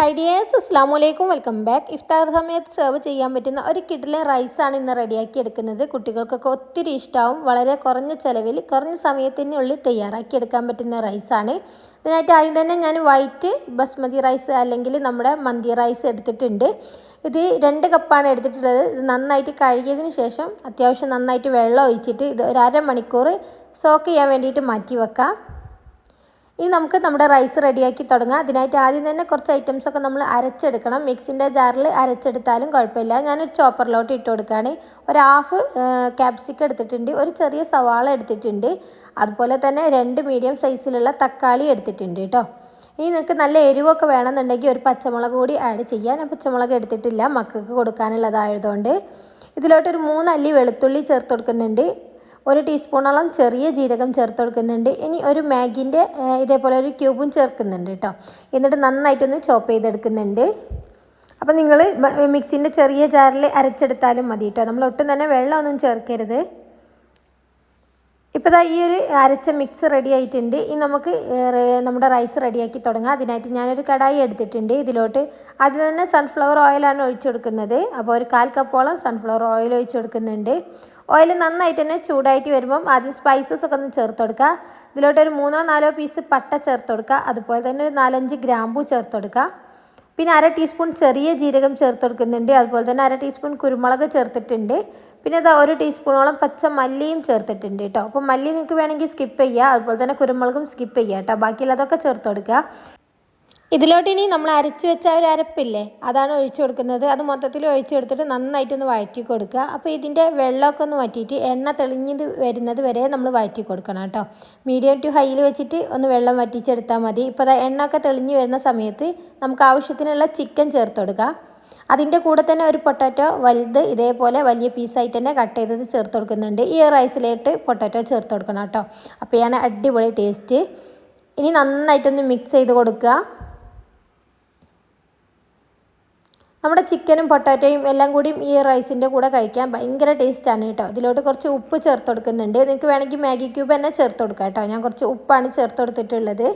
Hi dears അസ്ലാം വലൈക്കും welcome back ഇഫ്താർ സമയത്ത് സെർവ് ചെയ്യാൻ പറ്റുന്ന ഒരു കിഡിലെ റൈസാണ് ഇന്ന് റെഡിയാക്കി എടുക്കുന്നത്. കുട്ടികൾക്കൊക്കെ ഒത്തിരി ഇഷ്ടമാവും വളരെ കുറഞ്ഞ ചിലവിൽ കുറഞ്ഞ സമയത്തിനുള്ളിൽ തയ്യാറാക്കി എടുക്കാൻ പറ്റുന്ന റൈസാണ് ഇതിനായിട്ട് ആദ്യം തന്നെ ഞാൻ വൈറ്റ് ബസ്മതി റൈസ് അല്ലെങ്കിൽ നമ്മുടെ മന്തി റൈസ് എടുത്തിട്ടുണ്ട്. ഇത് രണ്ട് കപ്പാണ് എടുത്തിട്ടുള്ളത്. ഇത് നന്നായിട്ട് കഴുകിയതിന് ശേഷം അത്യാവശ്യം നന്നായിട്ട് വെള്ളം ഒഴിച്ചിട്ട് ഇത് ഒരു അരമണിക്കൂർ സോക്ക് ചെയ്യാൻ വേണ്ടിയിട്ട് മാറ്റി വെക്കാം. ഇനി നമുക്ക് നമ്മുടെ റൈസ് റെഡിയാക്കി തുടങ്ങാം. അതിനായിട്ട് ആദ്യം തന്നെ കുറച്ച് ഐറ്റംസ് ഒക്കെ നമ്മൾ അരച്ചെടുക്കണം. മിക്സിന്റെ ജാറിൽ അരച്ചെടുത്താലും കുഴപ്പമില്ല. ഞാനൊരു ചോപ്പറിലോട്ട് ഇട്ട് കൊടുക്കുകയാണ്. ഒരു ഹാഫ് ക്യാപ്സിക്കം എടുത്തിട്ടുണ്ട്. ഒരു ചെറിയ സവാള എടുത്തിട്ടുണ്ട്. അതുപോലെ തന്നെ രണ്ട് മീഡിയം സൈസിലുള്ള തക്കാളി എടുത്തിട്ടുണ്ട് കേട്ടോ. ഇനി നിങ്ങൾക്ക് നല്ല എരിവൊക്കെ വേണമെന്നുണ്ടെങ്കിൽ ഒരു പച്ചമുളക് കൂടി ആഡ് ചെയ്യാൻ ഞാൻ പച്ചമുളക് എടുത്തിട്ടില്ല. മക്കൾക്ക് കൊടുക്കാനുള്ളതായതുകൊണ്ട്. ഇതിലോട്ടൊരു മൂന്നല്ലി വെളുത്തുള്ളി ചേർത്ത് കൊടുക്കുന്നുണ്ട്. ഒരു ടീസ്പൂണോളം ചെറിയ ജീരകം ചേർത്ത് കൊടുക്കുന്നുണ്ട് ഇനി ഒരു മാഗിന്റെ ഇതേപോലെ ഒരു ക്യൂബും ചേർക്കുന്നുണ്ട് കേട്ടോ. എന്നിട്ട് നന്നായിട്ടൊന്ന് ചോപ്പ് ചെയ്തെടുക്കുന്നുണ്ട്. അപ്പോൾ നിങ്ങൾ മിക്സിന്റെ ചെറിയ ജാറിൽ അരച്ചെടുത്താലും മതി കേട്ടോ. നമ്മൾ ഒട്ടും തന്നെ വെള്ളമൊന്നും ചേർക്കരുത്. ഇപ്പോൾ ഈ ഒരു അരച്ച മിക്സ് റെഡി ആയിട്ടുണ്ട്. ഇനി നമുക്ക് നമ്മുടെ റൈസ് റെഡിയാക്കി തുടങ്ങാം. അതിനായിട്ട് ഞാനൊരു കടായി എടുത്തിട്ടുണ്ട്. ഇതിലോട്ട് ആദ്യം തന്നെ സൺഫ്ലവർ ഓയിലാണ് ഒഴിച്ചു കൊടുക്കുന്നത്. അപ്പോൾ ഒരു കാൽ കപ്പോളം സൺഫ്ലവർ ഓയിൽ ഒഴിച്ചു കൊടുക്കുന്നുണ്ട്. ഓയിൽ നന്നായിട്ട് തന്നെ ചൂടായിട്ട് വരുമ്പം ആദ്യം സ്പൈസസ് ഒക്കെ ഒന്ന് ചേർത്ത് കൊടുക്കുക. ഇതിലോട്ട് ഒരു മൂന്നോ നാലോ പീസ് പട്ട ചേർത്ത് കൊടുക്കുക. അതുപോലെ തന്നെ ഒരു നാലഞ്ച് ഗ്രാമ്പൂ ചേർത്ത് കൊടുക്കുക. പിന്നെ അര ടീസ്പൂൺ ചെറിയ ജീരകം ചേർത്ത് കൊടുക്കുന്നുണ്ട്. അതുപോലെ തന്നെ അര ടീസ്പൂൺ കുരുമുളക് ചേർത്തിട്ടുണ്ട്. പിന്നെ ഇതാ ഒരു ടീസ്പൂണോളം പച്ച മല്ലിയും ചേർത്തിട്ടുണ്ട് കേട്ടോ അപ്പോൾ മല്ലി നിങ്ങൾക്ക് വേണമെങ്കിൽ സ്കിപ്പ് ചെയ്യുക അതുപോലെ തന്നെ കുരുമുളകും സ്കിപ്പ് ചെയ്യുക കേട്ടോ ബാക്കിയുള്ളതൊക്കെ ചേർത്ത് കൊടുക്കുക. ഇതിലോട്ട് ഇനി നമ്മൾ അരച്ച് വെച്ച ഒരു അരപ്പില്ലേ അതാണ് ഒഴിച്ചു കൊടുക്കുന്നത്. അത് മൊത്തത്തിൽ ഒഴിച്ചു കൊടുത്തിട്ട് നന്നായിട്ടൊന്ന് വഴറ്റി കൊടുക്കുക. അപ്പോൾ ഇതിന്റെ വെള്ളമൊക്കെ ഒന്ന് വറ്റിയിട്ട് എണ്ണ തെളിഞ്ഞത് വരുന്നത് വരെ നമ്മൾ വഴറ്റി കൊടുക്കണം കേട്ടോ. മീഡിയം ടു ഹൈയിൽ വെച്ചിട്ട് ഒന്ന് വെള്ളം വറ്റിച്ചെടുത്താൽ മതി. ഇപ്പോൾ അത് എണ്ണ ഒക്കെ തെളിഞ്ഞ് വരുന്ന സമയത്ത് നമുക്ക് ആവശ്യത്തിനുള്ള ചിക്കൻ ചേർത്ത് കൊടുക്കുക. അതിന്റെ കൂടെ തന്നെ ഒരു പൊട്ടാറ്റോ വലുത് ഇതേപോലെ വലിയ പീസായി തന്നെ കട്ട് ചെയ്തത് ചേർത്ത് കൊടുക്കുന്നുണ്ട്. ഈ റൈസിലേട്ട് പൊട്ടാറ്റോ ചേർത്ത് കൊടുക്കണം കേട്ടോ. അപ്പോഴാണ് അടിപൊളി ടേസ്റ്റ്. ഇനി നന്നായിട്ടൊന്ന് മിക്സ് ചെയ്ത് കൊടുക്കുക. നമ്മുടെ ചിക്കനും പൊട്ടാറ്റോയും എല്ലാം കൂടിയും ഈ റൈസിന്റെ കൂടെ കഴിക്കാൻ ഭയങ്കര ടേസ്റ്റാണ് കേട്ടോ. ഇതിലോട്ട് കുറച്ച് ഉപ്പ് ചേർത്ത് കൊടുക്കുന്നുണ്ട് നിങ്ങൾക്ക് വേണമെങ്കിൽ മാഗി ക്യൂബ് തന്നെ ചേർത്ത് കൊടുക്കാം കേട്ടോ. ഞാൻ കുറച്ച് ഉപ്പാണ് ചേർത്ത് കൊടുത്തിട്ടുള്ളത്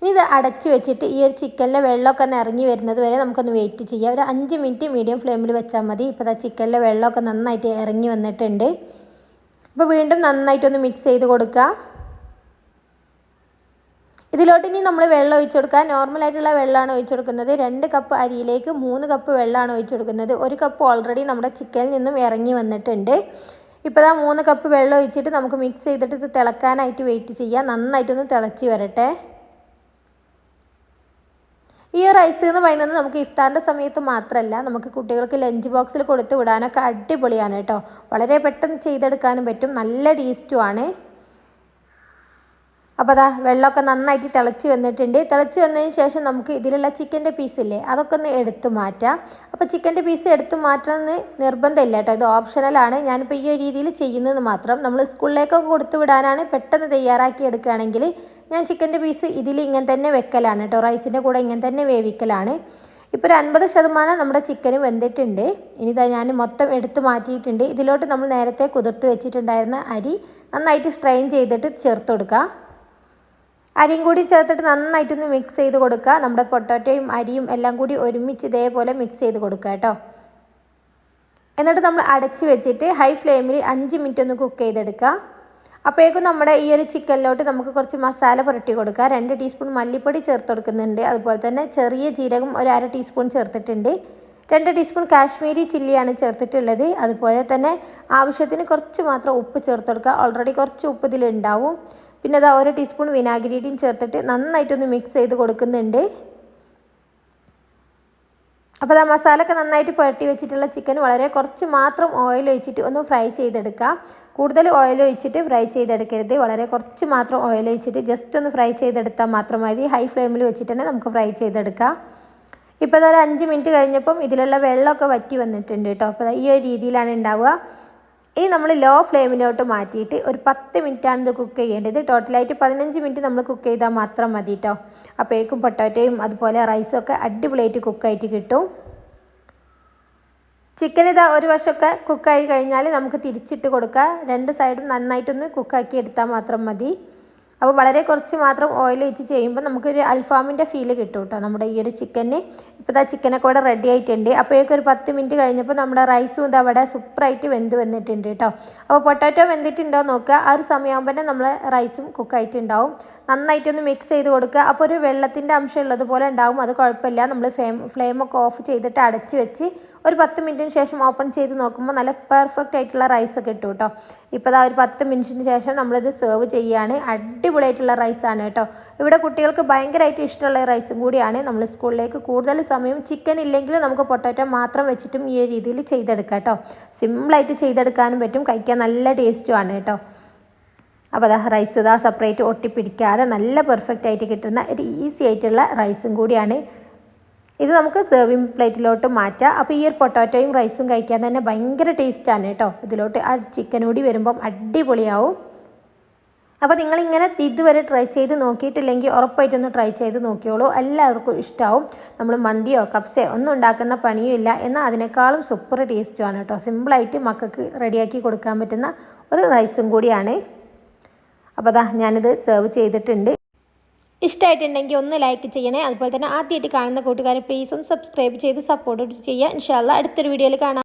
ഇനി ഇത് അടച്ച് വെച്ചിട്ട് ഈ ഒരു ചിക്കനിലെ വെള്ളമൊക്കെ ഇറങ്ങി വരുന്നത് വരെ നമുക്കൊന്ന് വെയിറ്റ് ചെയ്യാം. ഒരു അഞ്ച് മിനിറ്റ് മീഡിയം ഫ്ലെയിമിൽ വെച്ചാൽ മതി. ഇപ്പോൾ ആ ചിക്കനിലെ വെള്ളമൊക്കെ നന്നായിട്ട് ഇറങ്ങി വന്നിട്ടുണ്ട്. അപ്പോൾ വീണ്ടും നന്നായിട്ടൊന്ന് മിക്സ് ചെയ്ത് കൊടുക്കുക. ഇതിലോട്ട് ഇനി നമ്മൾ വെള്ളം ഒഴിച്ചു കൊടുക്കുക. നോർമലായിട്ടുള്ള വെള്ളമാണ് ഒഴിച്ചു കൊടുക്കുന്നത്. രണ്ട് കപ്പ് അരിയിലേക്ക് മൂന്ന് കപ്പ് വെള്ളമാണ് ഒഴിച്ചു കൊടുക്കുന്നത്. ഒരു കപ്പ് ഓൾറെഡി നമ്മുടെ ചിക്കനിൽ നിന്നും ഇറങ്ങി വന്നിട്ടുണ്ട്. ഇപ്പോൾ ഇതാ മൂന്ന് കപ്പ് വെള്ളം ഒഴിച്ചിട്ട് നമുക്ക് മിക്സ് ചെയ്തിട്ട് ഇത് തിളക്കാനായിട്ട് വെയിറ്റ് ചെയ്യാം. നന്നായിട്ടൊന്ന് തിളച്ച് വരട്ടെ. ഈ റൈസ് എന്ന് പറയുന്നത് നമുക്ക് ഇഫ്താറിന്റെ സമയത്ത് മാത്രമല്ല നമുക്ക് കുട്ടികൾക്ക് ലഞ്ച് ബോക്സിൽ കൊടുത്ത് വിടാനൊക്കെ അടിപൊളിയാണ് കേട്ടോ. വളരെ പെട്ടെന്ന് ചെയ്തെടുക്കാനും പറ്റും. നല്ല ടേസ്റ്റുമാണ് അപ്പോൾ അതാ വെള്ളമൊക്കെ നന്നായിട്ട് തിളച്ച് വന്നിട്ടുണ്ട്. തിളച്ച് വന്നതിന് ശേഷം നമുക്ക് ഇതിലുള്ള ചിക്കന്റെ പീസില്ലേ അതൊക്കെ ഒന്ന് എടുത്തു മാറ്റാം. അപ്പോൾ ചിക്കന്റെ പീസ് എടുത്തു മാറ്റണമെന്ന് നിർബന്ധമില്ല കേട്ടോ. ഇത് ഓപ്ഷണലാണ് ഞാനിപ്പോൾ ഈ ഒരു രീതിയിൽ ചെയ്യുന്നത് മാത്രം. നമ്മൾ സ്കൂളിലേക്കൊക്കെ കൊടുത്തു വിടാനാണ് പെട്ടെന്ന് തയ്യാറാക്കി എടുക്കുകയാണെങ്കിൽ ഞാൻ ചിക്കന്റെ പീസ് ഇതിൽ ഇങ്ങനെ തന്നെ വെക്കലാണ് കേട്ടോ. റൈസിന്റെ കൂടെ ഇങ്ങനെ തന്നെ വേവിക്കലാണ്. ഇപ്പോൾ ഒരു അൻപത് ശതമാനം നമ്മുടെ ചിക്കന് വെന്തിട്ടുണ്ട്. ഇനി ഇതാ ഞാൻ മൊത്തം എടുത്തു മാറ്റിയിട്ടുണ്ട്. ഇതിലോട്ട് നമ്മൾ നേരത്തെ കുതിർത്ത് വെച്ചിട്ടുണ്ടായിരുന്ന അരി നന്നായിട്ട് സ്ട്രെയിൻ ചെയ്തിട്ട് ചേർത്ത് കൊടുക്കുക അരിയും കൂടി ചേർത്തിട്ട് നന്നായിട്ടൊന്ന് മിക്സ് ചെയ്ത് കൊടുക്കുക. നമ്മുടെ പൊട്ടാറ്റോയും അരിയും എല്ലാം കൂടി ഒരുമിച്ച് ഇതേപോലെ മിക്സ് ചെയ്ത് കൊടുക്കുക കേട്ടോ. എന്നിട്ട് നമ്മൾ അടച്ച് വെച്ചിട്ട് ഹൈ ഫ്ലെയിമിൽ അഞ്ച് മിനിറ്റ് ഒന്ന് കുക്ക് ചെയ്തെടുക്കുക. അപ്പോഴേക്കും നമ്മുടെ ഈ ഒരു ചിക്കനിലോട്ട് നമുക്ക് കുറച്ച് മസാല പുരട്ടി കൊടുക്കുക. രണ്ട് ടീസ്പൂൺ മല്ലിപ്പൊടി ചേർത്ത് കൊടുക്കുന്നുണ്ട്. അതുപോലെ തന്നെ ചെറിയ ജീരകം ഒരു അര ടീസ്പൂൺ ചേർത്തിട്ടുണ്ട്. രണ്ട് ടീസ്പൂൺ കാശ്മീരി ചില്ലിയാണ് ചേർത്തിട്ടുള്ളത്. അതുപോലെ തന്നെ ആവശ്യത്തിന് കുറച്ച് മാത്രം ഉപ്പ് ചേർത്ത് കൊടുക്കുക. ഓൾറെഡി കുറച്ച് ഉപ്പ് ഇതിലുണ്ടാവും. പിന്നെ അത് ഒരു ടീസ്പൂൺ വിനാഗിരിയും ചേർത്തിട്ട് നന്നായിട്ടൊന്ന് മിക്സ് ചെയ്ത് കൊടുക്കുന്നുണ്ട്. അപ്പോൾ ആ മസാലയൊക്കെ നന്നായിട്ട് പുരട്ടി വെച്ചിട്ടുള്ള ചിക്കൻ വളരെ കുറച്ച് മാത്രം ഓയിൽ ഒഴിച്ചിട്ട് ഒന്ന് ഫ്രൈ ചെയ്തെടുക്കുക കൂടുതൽ ഓയിൽ ഒഴിച്ചിട്ട് ഫ്രൈ ചെയ്തെടുക്കരുത്. വളരെ കുറച്ച് മാത്രം ഓയിൽ ഒഴിച്ചിട്ട് ജസ്റ്റ് ഒന്ന് ഫ്രൈ ചെയ്തെടുത്താൽ മാത്രം മതി. ഹൈ ഫ്ലെയിമിൽ വെച്ചിട്ട് തന്നെ നമുക്ക് ഫ്രൈ ചെയ്തെടുക്കാം. ഇപ്പോൾ അതൊരു അഞ്ച് മിനിറ്റ് കഴിഞ്ഞപ്പം ഇതിലുള്ള വെള്ളമൊക്കെ വറ്റി വന്നിട്ടുണ്ട് കേട്ടോ. അപ്പോൾ ഈ ഒരു രീതിയിലാണ് ഉണ്ടാവുക. ഇനി നമ്മൾ ലോ ഫ്ലെയിമിലോട്ട് മാറ്റിയിട്ട് ഒരു പത്ത് മിനിറ്റാണ് ഇത് കുക്ക് ചെയ്യേണ്ടത്. ടോട്ടലായിട്ട് പതിനഞ്ച് മിനിറ്റ് നമ്മൾ കുക്ക് ചെയ്താൽ മാത്രം മതി കേട്ടോ അപ്പോഴേക്കും പൊട്ടാറ്റോയും അതുപോലെ റൈസും ഒക്കെ അടിപൊളിയായിട്ട് കുക്കായിട്ട് കിട്ടും. ചിക്കൻ ഇതാ ഒരു വശമൊക്കെ കുക്കായി കഴിഞ്ഞാൽ നമുക്ക് തിരിച്ചിട്ട് കൊടുക്കുക രണ്ട് സൈഡും നന്നായിട്ടൊന്ന് കുക്കാക്കി എടുത്താൽ മാത്രം മതി. അപ്പോൾ വളരെ കുറച്ച് മാത്രം ഓയിൽ വെച്ച് ചെയ്യുമ്പോൾ നമുക്കൊരു അൽഫാമിന്റെ ഫീൽ കിട്ടും കേട്ടോ. നമ്മുടെ ഈ ഒരു ചിക്കന് ഇപ്പോൾ ആ ചിക്കനൊക്കെ ഇവിടെ റെഡി ആയിട്ടുണ്ട്. അപ്പോഴേക്കും ഒരു പത്ത് മിനിറ്റ് കഴിഞ്ഞപ്പോൾ നമ്മുടെ റൈസും ഇത് അവിടെ സൂപ്പറായിട്ട് വെന്ത് വന്നിട്ടുണ്ട് കേട്ടോ. അപ്പോൾ പൊട്ടാറ്റോ വെന്തിട്ടുണ്ടോ നോക്കുക. ആ ഒരു സമയമാകുമ്പോൾ തന്നെ നമ്മൾ റൈസും കുക്കായിട്ടുണ്ടാവും നന്നായിട്ടൊന്ന് മിക്സ് ചെയ്ത് കൊടുക്കുക. അപ്പോൾ ഒരു വെള്ളത്തിന്റെ അംശം ഉള്ളതുപോലെ ഉണ്ടാവും. അത് കുഴപ്പമില്ല. നമ്മൾ ഫ്ലെയിം ഫ്ലെയിമൊക്കെ ഓഫ് ചെയ്തിട്ട് അടച്ച് വെച്ച് ഒരു പത്ത് മിനിറ്റിന് ശേഷം ഓപ്പൺ ചെയ്ത് നോക്കുമ്പോൾ നല്ല പെർഫെക്റ്റ് ആയിട്ടുള്ള റൈസ് കിട്ടും കേട്ടോ. ഇപ്പോൾ ഒരു പത്ത് മിനിറ്റിന് ശേഷം നമ്മളിത് സെർവ് ചെയ്യുകയാണ്. അടിപൊളിയായിട്ടുള്ള റൈസാണ് കേട്ടോ. ഇവിടെ കുട്ടികൾക്ക് ഭയങ്കരമായിട്ട് ഇഷ്ടമുള്ള റൈസും കൂടിയാണ്. നമ്മൾ സ്കൂളിലേക്ക് കൂടുതൽ സമയം ചിക്കൻ ഇല്ലെങ്കിലും നമുക്ക് പൊട്ടാറ്റോ മാത്രം വെച്ചിട്ടും ഈ രീതിയിൽ ചെയ്തെടുക്കാം കേട്ടോ. സിമ്പിളായിട്ട് ചെയ്തെടുക്കാനും പറ്റും. കഴിക്കാൻ നല്ല ടേസ്റ്റുമാണ് കേട്ടോ. അപ്പോൾ അതാ റൈസ് ഇതാ സെപ്പറേറ്റ് ഒട്ടിപ്പിടിക്കാതെ നല്ല പെർഫെക്റ്റ് ആയിട്ട് കിട്ടുന്ന ഒരു ഈസി ആയിട്ടുള്ള റൈസും കൂടിയാണ്. ഇത് നമുക്ക് സെർവിങ് പ്ലേറ്റിലോട്ട് മാറ്റാം. അപ്പോൾ ഈ ഒരു പൊട്ടാറ്റോയും റൈസും കഴിക്കാൻ തന്നെ ഭയങ്കര ടേസ്റ്റാണ് കേട്ടോ. ഇതിലോട്ട് ആ ചിക്കൻ കൂടി വരുമ്പം അടിപൊളിയാവും. അപ്പോൾ നിങ്ങളിങ്ങനെ ഇതുവരെ ട്രൈ ചെയ്ത് നോക്കിയിട്ടില്ലെങ്കിൽ ഉറപ്പായിട്ടൊന്ന് ട്രൈ ചെയ്ത് നോക്കിയോളൂ. എല്ലാവർക്കും ഇഷ്ടമാവും നമ്മൾ മന്തിയോ കപ്സയോ ഒന്നും ഉണ്ടാക്കുന്ന പണിയും ഇല്ല. എന്നാൽ അതിനേക്കാളും സൂപ്പർ ടേസ്റ്റുമാണ് കേട്ടോ. സിമ്പിളായിട്ട് മക്കൾക്ക് റെഡിയാക്കി കൊടുക്കാൻ പറ്റുന്ന ഒരു റൈസും കൂടിയാണ്. അപ്പോൾ അതാ ഞാനിത് സെർവ് ചെയ്തിട്ടുണ്ട്. ഇഷ്ടമായിട്ടുണ്ടെങ്കിൽ ഒന്ന് ലൈക്ക് ചെയ്യണേ. അതുപോലെ തന്നെ ആദ്യമായിട്ട് കാണുന്ന കൂട്ടുകാരെ പ്ലീസ് ഒന്ന് സബ്സ്ക്രൈബ് ചെയ്ത് സപ്പോർട്ട് ചെയ്യുക ഇൻഷാല്ല അടുത്തൊരു വീഡിയോയിൽ കാണാം.